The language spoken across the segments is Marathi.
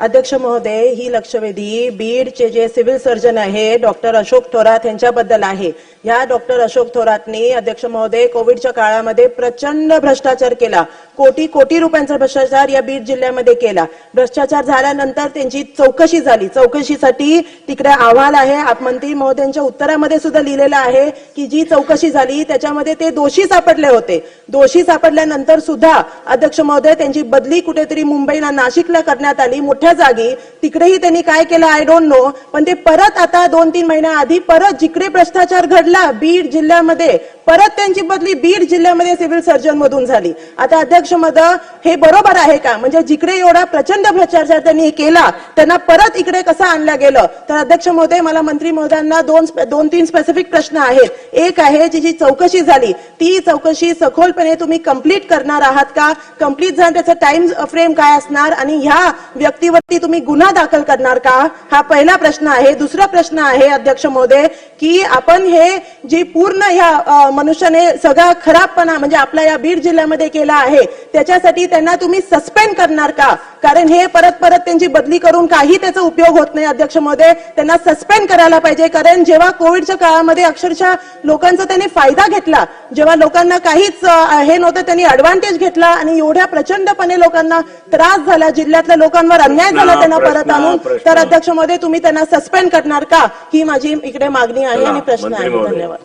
अध्यक्ष महोदय ही लक्षवेधी बीडचे जे सिव्हिल सर्जन आहे डॉक्टर अशोक थोरात यांच्याबद्दल आहे. ह्या डॉक्टर अशोक थोरातनी अध्यक्ष महोदय कोविडच्या काळामध्ये प्रचंड भ्रष्टाचार केला. कोटी कोटी रुपयांचा भ्रष्टाचार या बीड जिल्ह्यामध्ये केला. भ्रष्टाचार झाल्यानंतर त्यांची चौकशी झाली. चौकशीसाठी तिकडे अहवाल आहे. आप- मंत्री महोदयांच्या उत्तरामध्ये सुद्धा लिहिलेलं आहे की जी चौकशी झाली त्याच्यामध्ये ते दोषी सापडले होते. दोषी सापडल्यानंतर सुद्धा अध्यक्ष महोदय त्यांची बदली कुठेतरी मुंबईला नाशिकला करण्यात आली. मोठ्या जागी तिकडेही त्यांनी काय केलं आय डोंट नो पण ते परत आता दोन तीन महिन्या आधी परत जिकडे भ्रष्टाचार घडला बीड जिल्ह्यामध्ये परत त्यांची बदली बीड जिल्ह्यामध्ये सिव्हिल सर्जन मधून झाली. आता अध्यक्ष मद हे बरोबर आहे का? म्हणजे जिकडे एवढा प्रचंड भ्रष्टाचार त्यांनी केला त्यांना परत इकडे कसं आणलं गेलं? तर अध्यक्ष महोदय मला मंत्री महोदयांना दोन दोन तीन स्पेसिफिक प्रश्न आहेत. एक आहे जी जी चौकशी झाली ती चौकशी सखोलपणे तुम्ही कंप्लीट करणार आहात का? कंप्लीट झालं त्याचा टाइम फ्रेम काय असणार? आणि ह्या व्यक्तीवरती तुम्ही गुन्हा दाखल करणार का? हा पहिला प्रश्न आहे. दुसरा प्रश्न आहे अध्यक्ष महोदय की आपण हे जी पूर्ण ह्या मनुष्याने सगळा खराबपणा म्हणजे आपल्या या बीड जिल्ह्यामध्ये केला आहे त्याच्यासाठी त्यांना तुम्ही सस्पेंड करणार का? कारण हे परत परत त्यांची बदली करून काही त्याचा उपयोग होत नाही अध्यक्ष महोदय त्यांना सस्पेंड करायला पाहिजे कारण जेव्हा कोविडच्या काळामध्ये अक्षरशः लोकांचा त्यांनी फायदा घेतला जेव्हा लोकांना काहीच हे नव्हतं त्यांनी अडव्हान्टेज घेतला आणि एवढ्या प्रचंडपणे लोकांना त्रास झाला जिल्ह्यातल्या लोकांवर अन्याय झाला त्यांना परत आणून. तर अध्यक्ष महोदय तुम्ही त्यांना सस्पेंड करणार का? ही माझी इकडे मागणी आहे आणि प्रश्न आहे. धन्यवाद.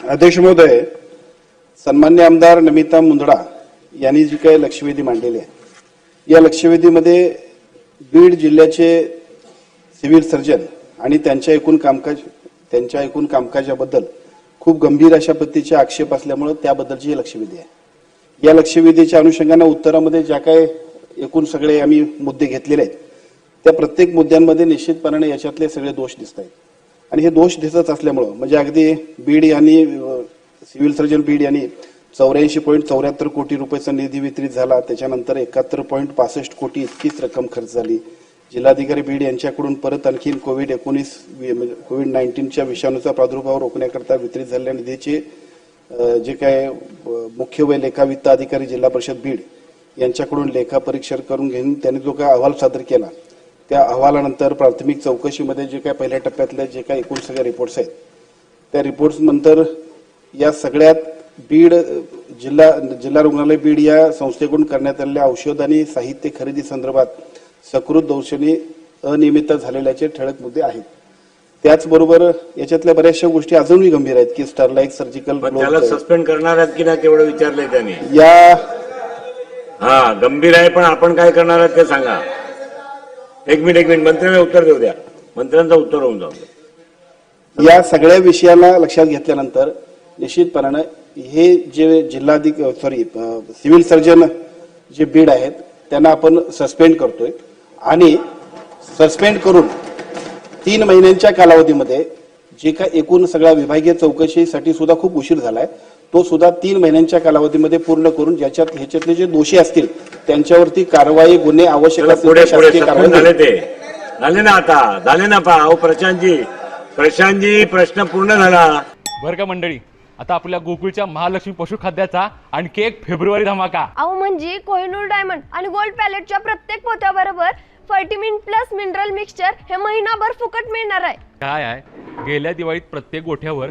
अध्यक्ष महोदय सन्मान्य आमदार नमिता मुंदडा यांनी जी काही लक्षवेधी मांडलेली आहे या लक्षवेधीमध्ये बीड जिल्ह्याचे सिव्हिल सर्जन आणि त्यांच्या एकूण कामकाज त्यांच्या एकूण कामकाजाबद्दल खूप गंभीर अशा पद्धतीचे आक्षेप असल्यामुळे त्याबद्दलची लक्षवेधी आहे. या लक्षवेधीच्या अनुषंगाने उत्तरामध्ये ज्या काय एकूण सगळे आम्ही मुद्दे घेतलेले आहेत त्या प्रत्येक मुद्द्यांमध्ये निश्चितपणाने याच्यातले सगळे दोष दिसत आहेत आणि हे दोष दिसत असल्यामुळं म्हणजे अगदी बीड यांनी सिव्हिल सर्जन बीड यांनी चौऱ्याऐंशी पॉईंट चौऱ्याहत्तर कोटी रुपयाचा निधी वितरित झाला. त्याच्यानंतर एकाहत्तर पॉईंट पासष्ट कोटी इतकीच रक्कम खर्च झाली. जिल्हाधिकारी बीड यांच्याकडून परत आणखीन कोविड एकोणीस म्हणजे कोविड नाईन्टीनच्या विषाणूचा प्रादुर्भाव रोखण्याकरता वितरित झालेल्या निधीचे जे काय मुख्य व लेखा वित्त अधिकारी जिल्हा परिषद बीड यांच्याकडून लेखा परीक्षण करून घेऊन त्यांनी जो काय अहवाल सादर केला त्या अहवालानंतर प्राथमिक चौकशीमध्ये जे काय पहिल्या टप्प्यातले जे काय एकूण सगळे रिपोर्ट्स आहेत त्या रिपोर्ट्स नंतर या सगळ्यात बीड जिल्हा जिल्हा रुग्णालय बीड या संस्थेकडून करण्यात आलेल्या औषध आणि साहित्य खरेदी संदर्भात सकृत दौषणी अनियमितता झालेल्याचे ठळक मुद्दे आहेत. त्याचबरोबर याच्यातल्या बऱ्याचशा गोष्टी अजूनही गंभीर आहेत की स्टरलाईट सर्जिकल त्याला सस्पेंड करणार आहेत की नाही तेवढं विचारलंय त्यांनी. या हा गंभीर आहे पण आपण काय करणार आहात ते सांगा. एक मिनिट एक मिनिट. मंत्र्याला उत्तर देऊ द्या. मंत्र्यांचा उत्तर होऊन जाऊ द्या. या सगळ्या विषयाला लक्षात घेतल्यानंतर निश्चितपणानं हे जे जिल्हाधिक सॉरी सिव्हिल सर्जन जे बीड आहेत त्यांना आपण सस्पेंड करतोय. आणि सस्पेंड करून तीन महिन्यांच्या कालावधीमध्ये जे काय एकूण सगळ्या विभागीय चौकशीसाठी सुद्धा खूप उशीर झालाय. तो सुद्धा तीन महिन्यांच्या कालावधीमध्ये पूर्ण करून ज्याच्यात ह्याच्यातले जे दोषी असतील त्यांच्यावरती कारवाई गुन्हे आवश्यक पुढे पुढे झाले ते. झाले ना आता झाले ना पा अहो प्रशांतजी. प्रशांतजी प्रश्न पूर्ण झाला. बरं का मंडळी आता आपल्या गोकुळच्या महालक्ष्मी पशुखाद्याचा आणखी एक फेब्रुवारी धमाका. अहो म्हणजे कोहिनूर डायमंड आणि गोल्ड पॅलेटच्या प्रत्येक पोत्याबरोबर फर्टिमिन प्लस मिनरल मिक्सचर हे महिनाभर फुकट मिळणार आहे. काय आहे? गेल्या दिवाळीत प्रत्येक गोठ्यावर